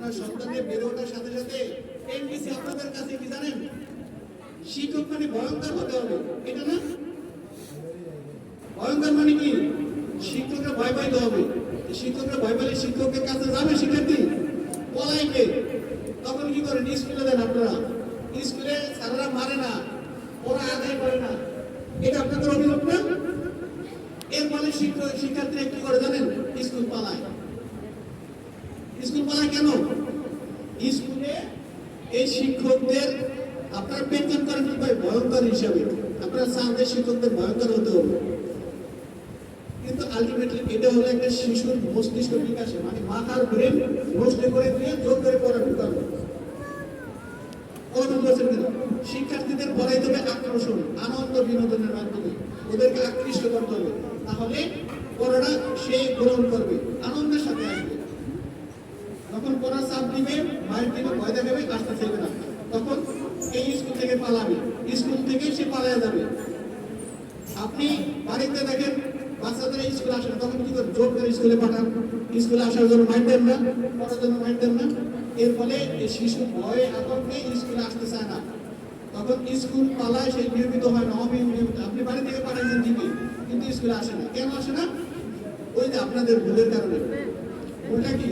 আপনার সন্তানের বেড়ে ওঠার সাথে সাথে এনবিসি আপনাদের কাছে কি জানেন? শিক্ষক মানে ভয়ঙ্কর হতে হবে, এটা না? ভয়ঙ্কর মানে কি? শিক্ষকরা ভয় পাইতে হবে। শিক্ষকরা ভয় পাইলে শিক্ষকের কাছে যাবে শিক্ষার্থী? পলাইবে তখন কি করেন? স্কুলে দেন আপনারা। স্কুলে স্যাররা মারে না, ওরা আদায় করে না। এটা আপনাদের অভিযোগ না? এর ফলে শিক্ষক শিক্ষার্থীরা কি করে জানেন স্কুল পালায় স্কুল পালায় কেন? স্কুলে এই শিক্ষকদের আপনারা বেতন করেন কি ভাই ভয়ঙ্কর হিসাবে, আপনারা যে শিক্ষকদের ভয়ঙ্কর হতে হবে। কিন্তু আলটিমেটলি এটা হলো একটা শিশুর মস্তিষ্ক বিকাশে মানে মাথার ব্রেন নষ্ট করে দিয়ে জোর করে পড়া ঢুকানো? শিক্ষার্থীদের পড়াইতে হবে আকর্ষণ, আনন্দ, বিনোদনের মাধ্যমে। ওদেরকে আকৃষ্ট করতে হবে। তাহলে পড়াটা সে গ্রহণ করবে। আনন্দের সাথে আসবে যখন পড়ার চাপ দিবে মায়ের দিকে ভয় দেখাবে কাজটা চলবে না। তখন এই স্কুল থেকে পালাবে। স্কুল থেকে সে পালায় যাবে। আপনি বাড়িতে দেখেন, বাচ্চাদের স্কুলে আসেন তখন কি করে জোর করে স্কুলে পাঠান। স্কুলে আসার জন্য মাইন্ড দেন না, পড়ার জন্য মাইন্ড দেন না। এর ফলে শিশু ভয়ে আতঙ্কে স্কুলে আসতে চায় না। তখন স্কুল পালায় সেই নিয়মিত হয় না অনিয়মিত আপনি বাড়ি থেকে পাঠাইছেন ঠিকই, কিন্তু স্কুলে আসে না। কেন আসে না? ওই যে আপনাদের ভুলের কারণে। ভুলটা কি?